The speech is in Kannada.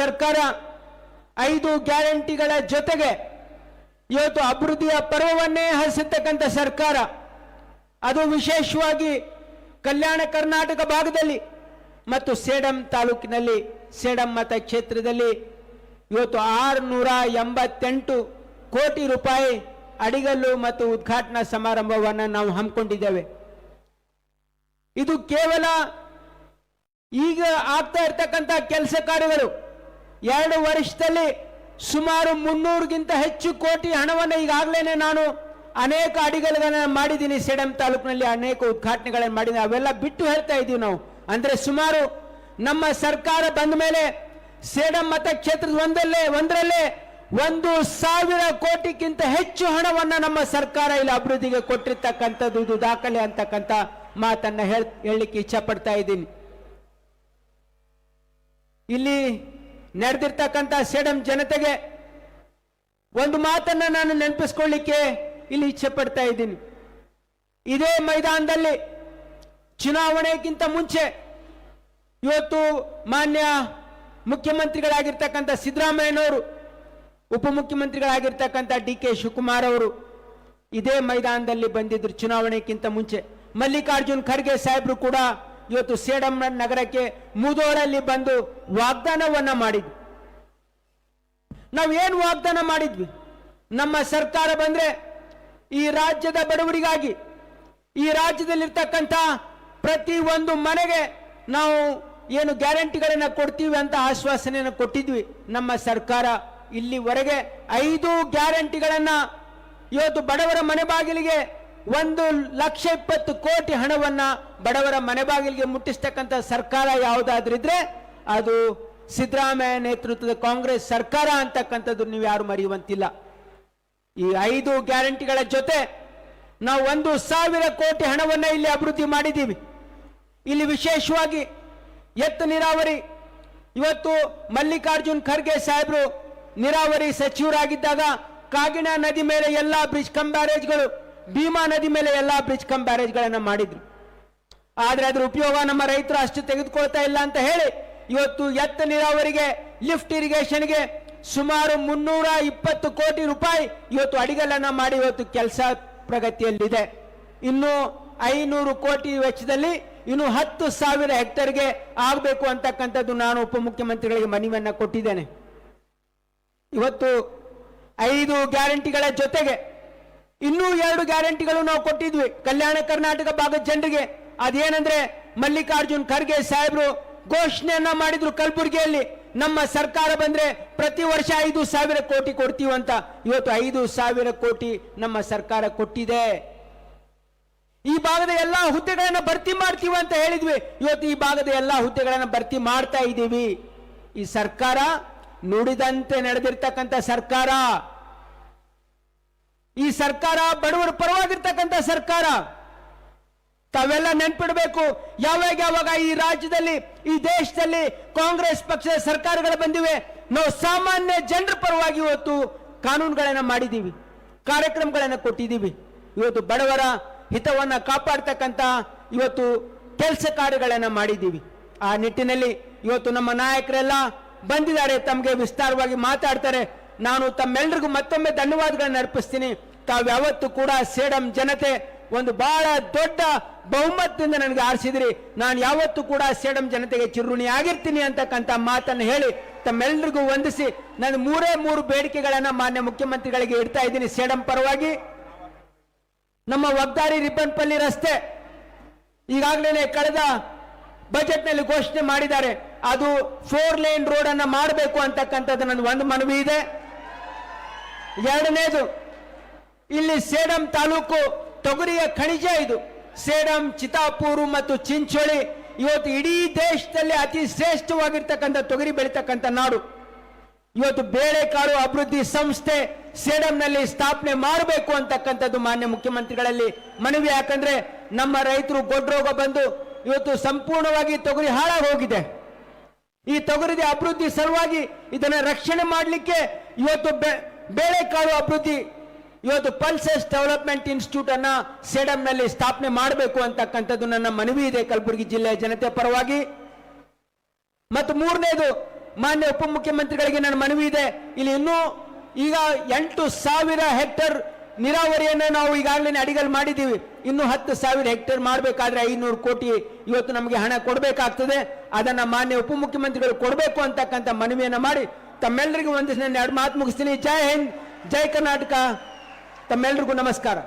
ಸರ್ಕಾರ ಐದು ಗ್ಯಾರಂಟಿಗಳ ಜೊತೆಗೆ ಇವತ್ತು ಅಭಿವೃದ್ಧಿಯ ಪರ್ವವನ್ನೇ ಹರಿಸಿರ್ತಕ್ಕಂಥ ಸರ್ಕಾರ, ಅದು ವಿಶೇಷವಾಗಿ ಕಲ್ಯಾಣ ಕರ್ನಾಟಕ ಭಾಗದಲ್ಲಿ ಮತ್ತು ಸೇಡಂ ತಾಲೂಕಿನಲ್ಲಿ, ಸೇಡಂ ಮತ ಕ್ಷೇತ್ರದಲ್ಲಿ ಇವತ್ತು ಆರುನೂರ ಎಂಬತ್ತೆಂಟು ಕೋಟಿ ರೂಪಾಯಿ ಅಡಿಗಲ್ಲು ಮತ್ತು ಉದ್ಘಾಟನಾ ಸಮಾರಂಭವನ್ನು ನಾವು ಹಮ್ಮಿಕೊಂಡಿದ್ದೇವೆ. ಇದು ಕೇವಲ ಈಗ ಆಗ್ತಾ ಇರ್ತಕ್ಕಂಥ ಕೆಲಸ ಕಾರ್ಯಗಳು ಎರಡು ವರ್ಷದಲ್ಲಿ ಸುಮಾರು ಮುನ್ನೂರಿಗಿಂತ ಹೆಚ್ಚು ಕೋಟಿ ಹಣವನ್ನು ಈಗಾಗಲೇ ನಾನು ಅನೇಕ ಅಡಿಗಲುಗಳನ್ನ ಮಾಡಿದ್ದೀನಿ ಸೇಡಂ ತಾಲೂಕಿನಲ್ಲಿ ಅನೇಕ ಉದ್ಘಾಟನೆಗಳನ್ನು ಮಾಡಿದ್ದೀನಿ. ಅವೆಲ್ಲ ಬಿಟ್ಟು ಹೇಳ್ತಾ ಇದ್ದೀವಿ ನಾವು. ಅಂದರೆ ಸುಮಾರು ನಮ್ಮ ಸರ್ಕಾರ ಬಂದ ಮೇಲೆ ಸೇಡಂ ಮತಕ್ಷೇತ್ರದ ಒಂದಲ್ಲೇ, ಒಂದರಲ್ಲೇ ಒಂದು ಸಾವಿರ ಕೋಟಿಗಿಂತ ಹೆಚ್ಚು ಹಣವನ್ನು ನಮ್ಮ ಸರ್ಕಾರ ಇಲ್ಲಿ ಅಭಿವೃದ್ಧಿಗೆ ಕೊಟ್ಟಿರ್ತಕ್ಕಂಥದ್ದು. ಇದು ದಾಖಲೆ ಅಂತಕ್ಕಂಥ ಮಾತನ್ನು ಹೇಳ್, ಹೇಳಲಿಕ್ಕೆ ಇಚ್ಛೆ ಪಡ್ತಾ ಇದ್ದೀನಿ. ಇಲ್ಲಿ ನಡೆದಿರ್ತಕ್ಕಂಥ ಸೇಡಂ ಜನತೆಗೆ ಒಂದು ಮಾತನ್ನ ನಾನು ನೆನಪಿಸ್ಕೊಳ್ಳಿಕ್ಕೆ ಇಲ್ಲಿ ಇಚ್ಛೆ ಪಡ್ತಾ ಇದ್ದೀನಿ. ಇದೇ ಮೈದಾನದಲ್ಲಿ ಚುನಾವಣೆಗಿಂತ ಮುಂಚೆ ಇವತ್ತು ಮಾನ್ಯ ಮುಖ್ಯಮಂತ್ರಿಗಳಾಗಿರ್ತಕ್ಕಂಥ ಸಿದ್ದರಾಮಯ್ಯನವರು, ಉಪಮುಖ್ಯಮಂತ್ರಿಗಳಾಗಿರ್ತಕ್ಕಂಥ ಡಿ ಕೆ ಶಿವಕುಮಾರ್ ಅವರು ಇದೇ ಮೈದಾನದಲ್ಲಿ ಬಂದಿದ್ರು ಚುನಾವಣೆಗಿಂತ ಮುಂಚೆ. ಮಲ್ಲಿಕಾರ್ಜುನ್ ಖರ್ಗೆ ಸಾಹೇಬರು ಕೂಡ ಇವತ್ತು ಸೇಡಂ ನಗರಕ್ಕೆ ಮುದೋರಲ್ಲಿ ಬಂದು ವಾಗ್ದಾನವನ್ನ ಮಾಡಿದ್ವಿ. ನಾವೇನು ವಾಗ್ದಾನ ಮಾಡಿದ್ವಿ? ನಮ್ಮ ಸರ್ಕಾರ ಬಂದ್ರೆ ಈ ರಾಜ್ಯದ ಬಡವರಿಗಾಗಿ ಈ ರಾಜ್ಯದಲ್ಲಿರ್ತಕ್ಕಂಥ ಪ್ರತಿ ಒಂದು ಮನೆಗೆ ನಾವು ಏನು ಗ್ಯಾರಂಟಿಗಳನ್ನ ಕೊಡ್ತೀವಿ ಅಂತ ಆಶ್ವಾಸನೆಯನ್ನು ಕೊಟ್ಟಿದ್ವಿ. ನಮ್ಮ ಸರ್ಕಾರ ಇಲ್ಲಿವರೆಗೆ ಐದು ಗ್ಯಾರಂಟಿಗಳನ್ನ ಇವತ್ತು ಬಡವರ ಮನೆ ಬಾಗಿಲಿಗೆ ಒಂದು ಲಕ್ಷ ಇಪ್ಪತ್ತು ಕೋಟಿ ಹಣವನ್ನ ಬಡವರ ಮನೆ ಬಾಗಿಲಿಗೆ ಮುಟ್ಟಿಸ್ತಕ್ಕಂಥ ಸರ್ಕಾರ ಯಾವುದಾದ್ರಿದ್ರೆ ಅದು ಸಿದ್ದರಾಮಯ್ಯ ನೇತೃತ್ವದ ಕಾಂಗ್ರೆಸ್ ಸರ್ಕಾರ ಅಂತಕ್ಕಂಥದ್ದು ನೀವು ಯಾರು ಮರೆಯುವಂತಿಲ್ಲ. ಈ ಐದು ಗ್ಯಾರಂಟಿಗಳ ಜೊತೆ ನಾವು ಒಂದು ಸಾವಿರ ಕೋಟಿ ಹಣವನ್ನ ಇಲ್ಲಿ ಅಭಿವೃದ್ಧಿ ಮಾಡಿದ್ದೀವಿ. ಇಲ್ಲಿ ವಿಶೇಷವಾಗಿ ಎತ್ತು ನೀರಾವರಿ, ಇವತ್ತು ಮಲ್ಲಿಕಾರ್ಜುನ್ ಖರ್ಗೆ ಸಾಹೇಬರು ನೀರಾವರಿ ಸಚಿವರಾಗಿದ್ದಾಗ ಕಾಗಿಣಾ ನದಿ ಮೇಲೆ ಎಲ್ಲ ಬ್ರಿಡ್ಜ್ ಕಂಬ್ಯಾರೇಜ್ಗಳು ಬ್ಯಾರೇಜ್ಗಳು ಭೀಮಾ ನದಿ ಮೇಲೆ ಎಲ್ಲ ಬ್ರಿಡ್ಜ್ ಕಮ್ ಬ್ಯಾರೇಜ್ಗಳನ್ನು ಮಾಡಿದ್ರು. ಆದರೆ ಅದರ ಉಪಯೋಗ ನಮ್ಮ ರೈತರು ಅಷ್ಟು ತೆಗೆದುಕೊಳ್ತಾ ಇಲ್ಲ ಅಂತ ಹೇಳಿ ಇವತ್ತು ಎತ್ತ ನೀರಾವರಿಗೆ ಲಿಫ್ಟ್ ಇರಿಗೇಷನ್ಗೆ ಸುಮಾರು ಮುನ್ನೂರ ಇಪ್ಪತ್ತು ಕೋಟಿ ರೂಪಾಯಿ ಇವತ್ತು ಅಡಿಗಲನ್ನು ಮಾಡಿ ಇವತ್ತು ಕೆಲಸ ಪ್ರಗತಿಯಲ್ಲಿದೆ. ಇನ್ನು ಐನೂರು ಕೋಟಿ ವೆಚ್ಚದಲ್ಲಿ ಇನ್ನು ಹತ್ತು ಸಾವಿರ ಹೆಕ್ಟರ್ಗೆ ಆಗಬೇಕು ಅಂತಕ್ಕಂಥದ್ದು ನಾನು ಉಪಮುಖ್ಯಮಂತ್ರಿಗಳಿಗೆ ಮನವಿಯನ್ನ ಕೊಟ್ಟಿದ್ದೇನೆ. ಇವತ್ತು ಐದು ಗ್ಯಾರಂಟಿಗಳ ಜೊತೆಗೆ ಇನ್ನೂ ಎರಡು ಗ್ಯಾರಂಟಿಗಳು ನಾವು ಕೊಟ್ಟಿದ್ವಿ. ಕಲ್ಯಾಣ ಕರ್ನಾಟಕ ಭಾಗದ ಜನರಿಗೆ. ಅದೇನಂದ್ರೆ ಮಲ್ಲಿಕಾರ್ಜುನ್ ಖರ್ಗೆ ಸಾಹೇಬರು ಘೋಷಣೆಯನ್ನ ಮಾಡಿದ್ರು ಕಲಬುರಗಿಯಲ್ಲಿ. ನಮ್ಮ ಸರ್ಕಾರ ಬಂದ್ರೆ ಪ್ರತಿ ವರ್ಷ ಐದು ಸಾವಿರ ಕೋಟಿ ಕೊಡ್ತೀವಿ ಅಂತ. ಇವತ್ತು ಐದು ಸಾವಿರ ಕೋಟಿ ನಮ್ಮ ಸರ್ಕಾರ ಕೊಟ್ಟಿದೆ. ಈ ಭಾಗದ ಎಲ್ಲಾ ಹುದ್ದೆಗಳನ್ನ ಭರ್ತಿ ಮಾಡ್ತೀವಿ ಅಂತ ಹೇಳಿದ್ವಿ. ಇವತ್ತು ಈ ಭಾಗದ ಎಲ್ಲಾ ಹುದ್ದೆಗಳನ್ನ ಭರ್ತಿ ಮಾಡ್ತಾ ಇದ್ದೀವಿ ಈ ಸರ್ಕಾರ ನುಡಿದಂತೆ ನಡೆದಿರ್ತಕ್ಕಂಥ ಸರ್ಕಾರ. ಈ ಸರ್ಕಾರ ಬಡವರ ಪರವಾಗಿರ್ತಕ್ಕಂಥ ಸರ್ಕಾರ. ತಾವೆಲ್ಲ ನೆನ್ಪಿಡ್ಬೇಕು, ಯಾವಾಗ ಯಾವಾಗ ಈ ರಾಜ್ಯದಲ್ಲಿ, ಈ ದೇಶದಲ್ಲಿ ಕಾಂಗ್ರೆಸ್ ಪಕ್ಷದ ಸರ್ಕಾರಗಳು ಬಂದಿವೆ, ನಾವು ಸಾಮಾನ್ಯ ಜನರ ಪರವಾಗಿ ಇವತ್ತು ಕಾನೂನುಗಳನ್ನ ಮಾಡಿದ್ದೀವಿ ಕಾರ್ಯಕ್ರಮಗಳನ್ನ ಕೊಟ್ಟಿದ್ದೀವಿ ಇವತ್ತು ಬಡವರ ಹಿತವನ್ನ ಕಾಪಾಡ್ತಕ್ಕಂಥ ಇವತ್ತು ಕೆಲಸ ಕಾರ್ಯಗಳನ್ನ ಮಾಡಿದ್ದೀವಿ ಆ ನಿಟ್ಟಿನಲ್ಲಿ ಇವತ್ತು ನಮ್ಮ ನಾಯಕರೆಲ್ಲ ಬಂದಿದ್ದಾರೆ, ತಮಗೆ ವಿಸ್ತಾರವಾಗಿ ಮಾತಾಡ್ತಾರೆ. ನಾನು ತಮ್ಮೆಲ್ಲರಿಗೂ ಮತ್ತೊಮ್ಮೆ ಧನ್ಯವಾದಗಳನ್ನು ಅರ್ಪಿಸ್ತೀನಿ. ತಾವು ಯಾವತ್ತು ಕೂಡ ಸೇಡಂ ಜನತೆ ಒಂದು ಬಹಳ ದೊಡ್ಡ ಬಹುಮತದಿಂದ ನನಗೆ ಆರಿಸಿದ್ರಿ. ನಾನು ಯಾವತ್ತೂ ಕೂಡ ಸೇಡಂ ಜನತೆಗೆ ಚಿರುಣಿ ಆಗಿರ್ತೀನಿ ಅಂತಕ್ಕಂಥ ಮಾತನ್ನು ಹೇಳಿ ತಮ್ಮೆಲ್ಲರಿಗೂ ವಂದಿಸಿ ನಾನು ಮೂರೇ ಮೂರು ಬೇಡಿಕೆಗಳನ್ನ ಮಾನ್ಯ ಮುಖ್ಯಮಂತ್ರಿಗಳಿಗೆ ಇಡ್ತಾ ಇದ್ದೀನಿ ಸೇಡಂ ಪರವಾಗಿ. ನಮ್ಮ ವಗ್ದಾರಿ ರಿಬ್ಬನ್ಪಲ್ಲಿ ರಸ್ತೆ ಈಗಾಗಲೇ ಕಳೆದ ಬಜೆಟ್ನಲ್ಲಿ ಘೋಷಣೆ ಮಾಡಿದ್ದಾರೆ. ಅದು ಫೋರ್ ಲೈನ್ ರೋಡ್ ಅನ್ನ ಮಾಡಬೇಕು ಅಂತಕ್ಕಂಥದ್ದು ನನ್ನ ಒಂದು ಮನವಿ ಇದೆ. ಎರಡನೇದು ಇಲ್ಲಿ ಸೇಡಂ ತಾಲೂಕು ತೊಗರಿಯ ಖನಿಜ ಇದು. ಸೇಡಂ, ಚಿತಾಪೂರು ಮತ್ತು ಚಿಂಚೋಳಿ ಇವತ್ತು ಇಡೀ ದೇಶದಲ್ಲಿ ಅತಿ ಶ್ರೇಷ್ಠವಾಗಿರ್ತಕ್ಕಂಥ ತೊಗರಿ ಬೆಳೀತಕ್ಕಂಥ ನಾಡು. ಇವತ್ತು ಬೇಳೆಕಾಳು ಅಭಿವೃದ್ಧಿ ಸಂಸ್ಥೆ ಸೇಡಂನಲ್ಲಿ ಸ್ಥಾಪನೆ ಮಾಡಬೇಕು ಅಂತಕ್ಕಂಥದ್ದು ಮಾನ್ಯ ಮುಖ್ಯಮಂತ್ರಿಗಳಲ್ಲಿ ಮನವಿ. ಯಾಕಂದ್ರೆ ನಮ್ಮ ರೈತರು ಗೊಡ್ರೋಗ ಬಂದು ಇವತ್ತು ಸಂಪೂರ್ಣವಾಗಿ ತೊಗರಿ ಹಾಳಾಗಿ ಹೋಗಿದೆ ಈ ತೊಗರಿದ ಅಭಿವೃದ್ಧಿ ಸಲುವಾಗಿ ಇದನ್ನ ರಕ್ಷಣೆ ಮಾಡಲಿಕ್ಕೆ ಇವತ್ತು ಬೇಳೆಕಾಳು ಅಭಿವೃದ್ಧಿ ಇವತ್ತು ಪಲ್ಸಸ್ ಡೆವಲಪ್ಮೆಂಟ್ ಇನ್ಸ್ಟಿಟ್ಯೂಟ್ ಅನ್ನ ಸೇಡಂನಲ್ಲಿ ಸ್ಥಾಪನೆ ಮಾಡಬೇಕು ಅಂತಕ್ಕಂಥದ್ದು ನನ್ನ ಮನವಿ ಇದೆ ಕಲಬುರಗಿ ಜಿಲ್ಲೆಯ ಜನತೆ ಪರವಾಗಿ. ಮತ್ತು ಮೂರನೇದು ಮಾನ್ಯ ಉಪಮುಖ್ಯಮಂತ್ರಿಗಳಿಗೆ ನನ್ನ ಮನವಿ ಇದೆ. ಇಲ್ಲಿ ಇನ್ನೂ ಈಗ ಎಂಟು ಸಾವಿರ ಹೆಕ್ಟರ್ ನೀರಾವರಿಯನ್ನು ನಾವು ಈಗಾಗಲೇ ಅಡಿಗಲ್ ಮಾಡಿದ್ದೀವಿ. ಇನ್ನು ಹತ್ತು ಸಾವಿರ ಹೆಕ್ಟೇರ್ ಮಾಡಬೇಕಾದ್ರೆ ಐನೂರು ಕೋಟಿ ಇವತ್ತು ನಮಗೆ ಹಣ ಕೊಡಬೇಕಾಗ್ತದೆ. ಅದನ್ನು ಮಾನ್ಯ ಉಪಮುಖ್ಯಮಂತ್ರಿಗಳು ಕೊಡಬೇಕು ಅಂತಕ್ಕಂಥ ಮನವಿಯನ್ನು ಮಾಡಿ ತಮ್ಮೆಲ್ಲರಿಗೂ ಒಂದಿಷ್ಟು ನಾನು ಎರಡು ಮಾತು ಮುಗಿಸ್ತೀನಿ. ಜೈ ಹಿಂದ್, ಜೈ ಕರ್ನಾಟಕ. ತಮ್ಮೆಲ್ಲರಿಗೂ ನಮಸ್ಕಾರ.